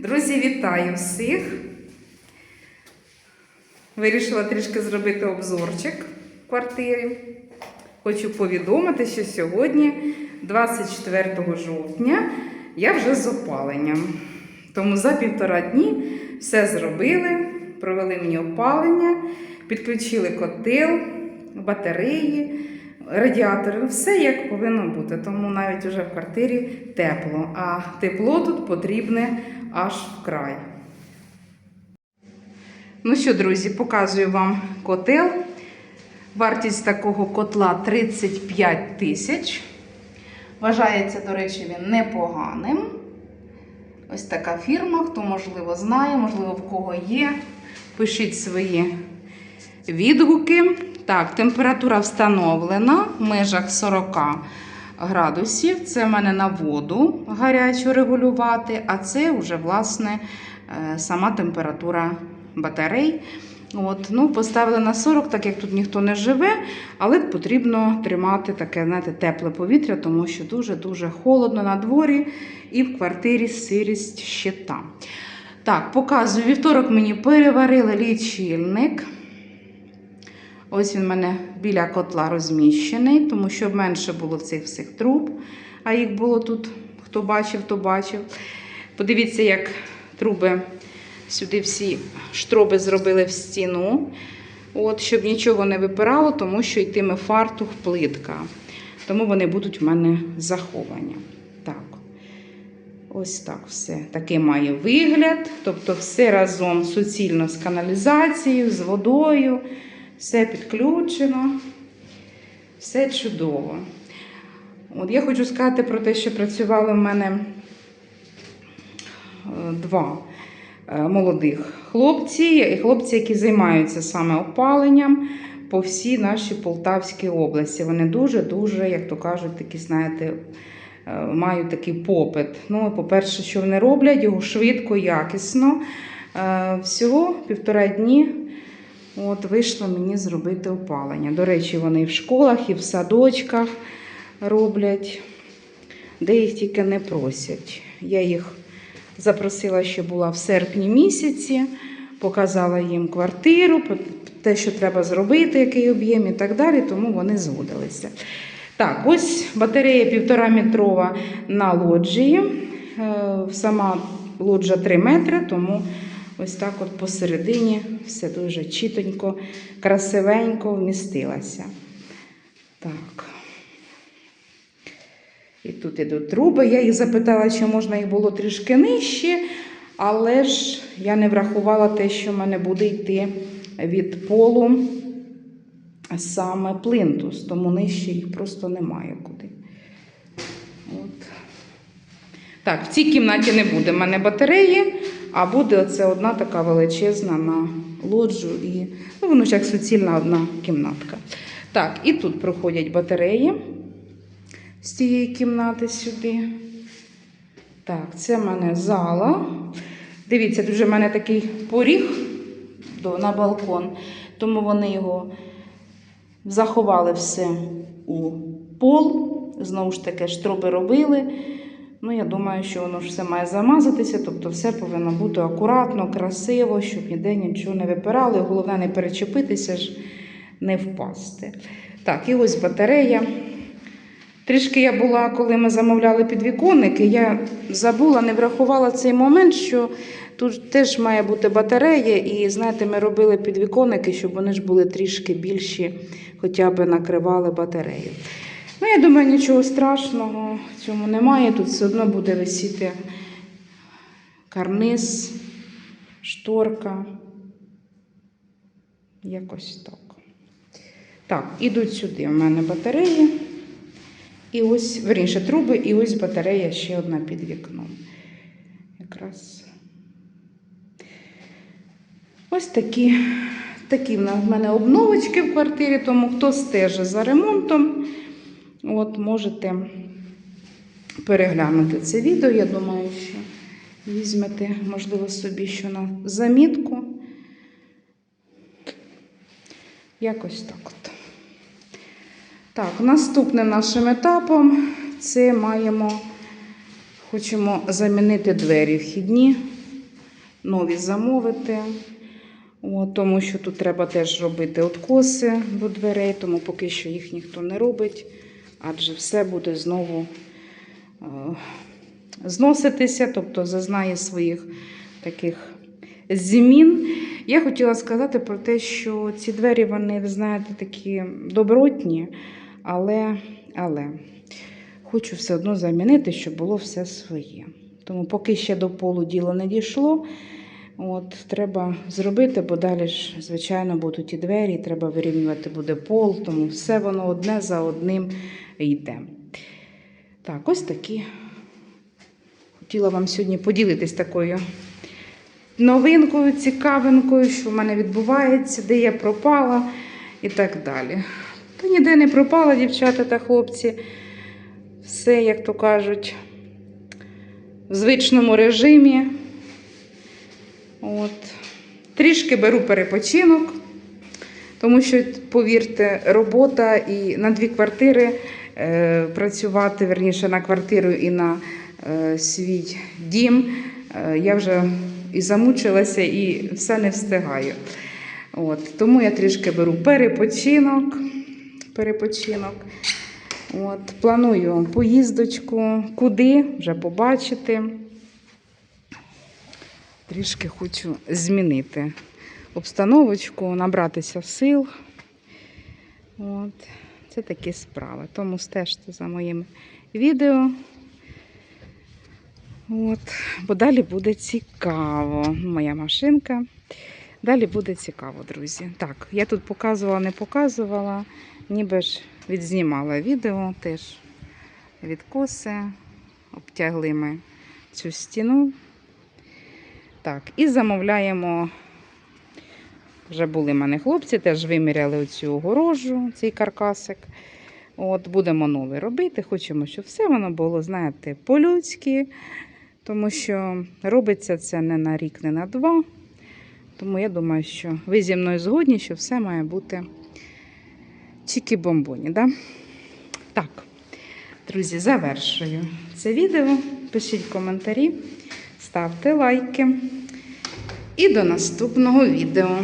Друзі, вітаю всіх! Вирішила трішки зробити обзорчик в квартирі. Хочу повідомити, що сьогодні, 24 жовтня, я вже з опаленням. Тому за півтора дні все зробили, провели мені опалення, підключили котел, батареї, радіатори, все як повинно бути. Тому навіть вже в квартирі тепло, а тепло тут потрібне аж вкрай. Ну що, друзі, показую вам котел. Вартість такого котла 35 тисяч. Вважається, до речі, він непоганим. Ось така фірма, хто, можливо, знає, можливо, в кого є. Пишіть свої відгуки. Так, температура встановлена в межах 40 градусів. Це в мене на воду гарячу регулювати, а це вже, власне, е, сама температура батарей. От, ну, Поставили на 40, так як тут ніхто не живе, але потрібно тримати таке знаєте, тепле повітря, тому що дуже-дуже холодно на дворі і в квартирі сирість ще там. Так, показую, вівторок мені переварили лічильник. Ось він в мене біля котла розміщений, тому що менше було цих всіх труб, а їх було тут, хто бачив, то бачив. Подивіться, як труби сюди всі штроби зробили в стіну, От, щоб нічого не випирало, тому що йтиме фартух плитка. Тому вони будуть в мене заховані. Так. Ось так все. Такий має вигляд. Тобто, все разом суцільно з каналізацією, з водою. Все підключено, все чудово. От Я хочу сказати про те, що працювали в мене е, два е, молодих хлопці, і хлопці, які займаються саме опаленням по всій нашій Полтавській області. Вони дуже-дуже, як то кажуть, такі, знаєте, е, мають такий попит. Ну, по-перше, що вони роблять, його швидко, якісно. Всього півтора дні. От вийшло мені зробити опалення. До речі, вони в школах, і в садочках роблять, де їх тільки не просять. Я їх запросила, що була в серпні місяці, показала їм квартиру, те, що треба зробити, який об'єм і так далі, тому вони згодилися. Так, ось батарея півтора метрова на лоджії. Е, Сама лоджа 3 метри, тому ось так от посередині все дуже чітенько, красивенько вмістилася. Так. І тут ідуть труби. Я їх запитала, чи можна їх було трішки нижче, але ж я не врахувала те, що в мене буде йти від полу саме плинтус, тому нижче їх просто немає куди. От. Так, в цій кімнаті не буде в мене батареї, а буде оце одна така величезна на лоджу і ну, воно ж як суцільна одна кімнатка. Так, і тут проходять батареї з цієї кімнати сюди. Так, це в мене зала. Дивіться, тут вже в мене такий поріг на балкон, тому вони його заховали все у пол. Знову ж таки, штроби робили. Ну, я думаю, що воно ж все має замазатися, тобто все повинно бути акуратно, красиво, щоб ніде нічого не випирало. І головне не перечепитися ж, не впасти. Так, і ось батарея. Трішки я була, коли ми замовляли підвіконники, я забула, не врахувала цей момент, що тут теж має бути батарея, і знаєте, ми робили підвіконники, щоб вони ж були трішки більші, хоча б накривали батарею. Ну, я думаю, нічого страшного в цьому немає. Тут все одно буде висіти карниз, шторка. Якось так. Так, ідуть сюди в мене батареї. І ось, верніше, труби, і ось батарея ще одна під вікном. Якраз ось такі, такі в мене обновочки в квартирі, тому хто стежить за ремонтом, от можете переглянути це відео. Я думаю, що візьмете, можливо, собі що на замітку. Якось так от. Так, наступним нашим етапом це маємо, хочемо замінити двері вхідні нові замовити. От, тому що тут треба теж робити откоси до дверей, тому поки що їх ніхто не робить, адже все буде знову е, зноситися, тобто зазнає своїх таких змін. Я хотіла сказати про те, що ці двері, вони, ви знаєте, такі добротні, але, але хочу все одно замінити, щоб було все своє. Тому поки ще до полу діло не дійшло. От, треба зробити, бо далі ж, звичайно, будуть і двері, треба вирівнювати буде пол, тому все воно одне за одним йде. Так, ось такі. Хотіла вам сьогодні поділитись такою новинкою, цікавинкою, що в мене відбувається, де я пропала і так далі. Та ніде не пропала, дівчата та хлопці. Все, як то кажуть, в звичному режимі. От. Трішки беру перепочинок, тому що, повірте, робота і на дві квартири е, працювати, верніше на квартиру і на е, свій дім. Е, я вже і замучилася, і все не встигаю. От. Тому я трішки беру перепочинок. перепочинок. От. Планую поїздочку, куди вже побачити трішки хочу змінити обстановочку, набратися сил. От. Це такі справи. Тому стежте за моїм відео. От. Бо далі буде цікаво. Моя машинка. Далі буде цікаво, друзі. Так, я тут показувала, не показувала, ніби ж відзнімала відео теж відкоси. Обтягли ми цю стіну. Так, і замовляємо. Вже були в мене хлопці, теж виміряли оцю огорожу, цей каркасик. От, Будемо нове робити. Хочемо, щоб все воно було, знаєте, по-людськи, тому що робиться це не на рік, не на два. Тому я думаю, що ви зі мною згодні, що все має бути чікі-бомбоні. Да? Так, друзі, завершую це відео. Пишіть коментарі ставте лайки. І до наступного відео.